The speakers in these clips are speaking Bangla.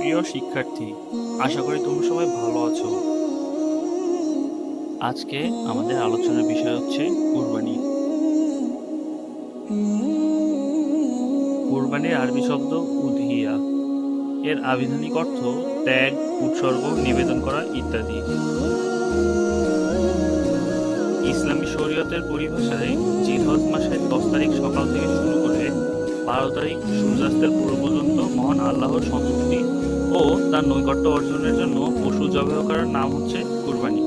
প্রিয় শিক্ষার্থী, আশা করি তোমরা সবাই ভালো আছো। আজকে আমাদের আলোচনার বিষয় হচ্ছে কুরবানি। কুরবানির আরবি শব্দ উদহিয়া এর আবিধানিক অর্থ ত্যাগ, উৎসর্গ, নিবেদন করা ইত্যাদি। ইসলামী শরীয়তের পরিভাষায় জিলহজ মাসের দশ তারিখ সকাল থেকে শুরু করে বারো তারিখ সূর্যাস্তের পূর্ব পর্যন্ত মহান আল্লাহর সন্তুষ্টি ও তার নৈকট্য অর্জনের জন্য পশু জবাহ করার নাম হচ্ছে কুরবানি।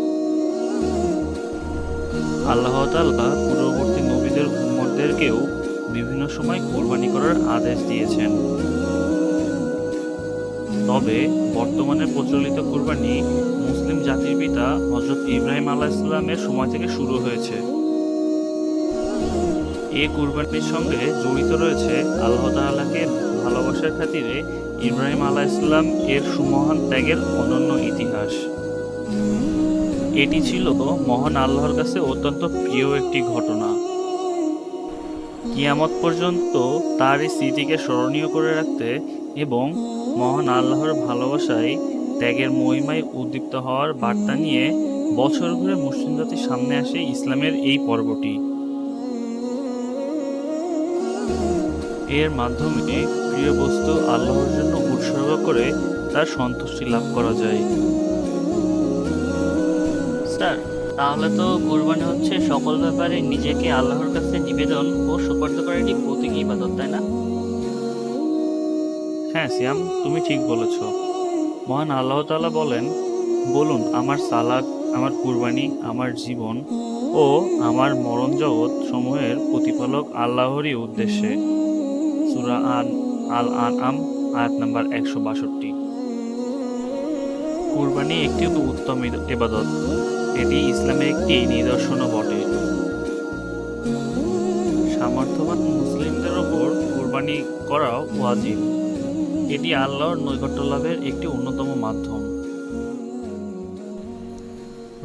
আল্লাহ তাআলা পূর্ববর্তী নবীদের উম্মতদেরকেও বিভিন্ন সময় কোরবানি করার আদেশ দিয়েছেন। তবে বর্তমানে প্রচলিত কুরবানি মুসলিম জাতির পিতা হজরত ইব্রাহিম আলাহ ইসলামের সময় থেকে শুরু হয়েছে। এ কুরবানির সঙ্গে জড়িত রয়েছে আল্লাহ তাআলাকে ভালোবাসার খাতিরে ইব্রাহিম আলাহ ইসলাম এর সুমহান ত্যাগের অনন্য ইতিহাস। এটি ছিল মহান আল্লাহর কাছে অত্যন্ত প্রিয় একটি ঘটনা। কিয়ামত পর্যন্ত তার এই স্মৃতিকে স্মরণীয় করে রাখতে এবং মহান আল্লাহর ভালোবাসায় ত্যাগের মহিমায় উদ্দীপ্ত হওয়ার বার্তা নিয়ে বছর ঘুরে মুসলিম জাতির সামনে আসে ইসলামের এই পর্বটি। এর মাধ্যমে প্রিয় বস্তু আল্লাহর জন্য উৎসর্গ করে তার সন্তুষ্টি লাভ করা যায়। স্যার, তাহলে তো কোরবানি হচ্ছে সকল ব্যাপারে নিজেকে আল্লাহর কাছে নিবেদন ও সুপার্দ করার একটি প্রতীকী ইবাদত, তাই না? হ্যাঁ সিয়াম, তুমি ঠিক বলেছ। মহান আল্লাহ তালা বলেন, বলুন, আমার সালাদ, আমার কুরবানি, আমার জীবন ও আমার মরণ জগৎ সমূহের প্রতিপালক আল্লাহরই উদ্দেশ্যে। সূরা আন, আল আন আম আয়াত নাম্বার একশো বাষট্টি। কুরবানি একটি উত্তম এবাদত এটি ইসলামের একটি নিদর্শনও বটে। সামর্থ্যবান মুসলিমদের ওপর কুরবানি করাও ওয়াজিব। এটি আল্লাহর নৈকট্য লাভের একটি অন্যতম মাধ্যম।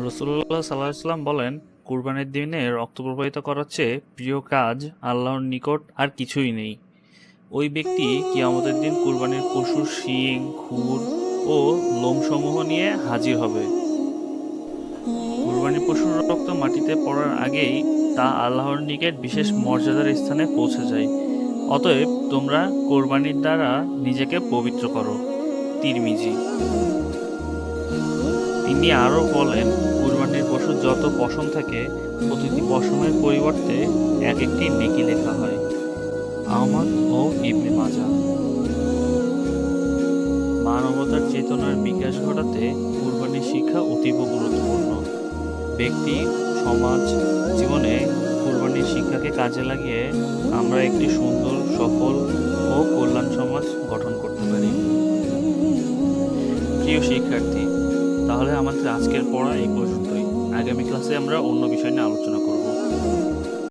রসুল্লাহ সাল্লাহ ইসলাম বলেন, কুরবানির দিনে রক্ত প্রবাহিত করার চেয়ে প্রিয় কাজ আল্লাহর নিকট আর কিছুই নেই। ওই ব্যক্তি কিয়ামতের দিন কুরবানির পশুর শিং, খুর ও লোমসমূহ নিয়ে হাজির হবে। কুরবানি পশুর রক্ত মাটিতে পড়ার আগেই তা আল্লাহর নিকট বিশেষ মর্যাদার স্থানে পৌঁছে যায়। অতএব তোমরা কোরবানির দ্বারা নিজেকে পবিত্র করো। তিরমিজি। তিনি আরও বলেন, কুরবানির পশুর যত পশম থাকে, প্রতিটি পশমের পরিবর্তে এক একটি নেকি লেখা হয়। আহমদ ও ইবনে মাজা মানবতার চেতনার বিকাশ ঘটাতে কুরবানির শিক্ষা অতীব গুরুত্বপূর্ণ। ব্যক্তি, সমাজ, জীবনে কুরবানির শিক্ষাকে কাজে লাগিয়ে আমরা একটি সুন্দর, সফল ও কল্যাণ সমাজ গঠন করতে পারি। প্রিয় শিক্ষার্থী, তাহলে আমাদের আজকের পড়া এই পর্যন্তই। আগামী ক্লাসে আমরা অন্য বিষয় নিয়ে আলোচনা করব।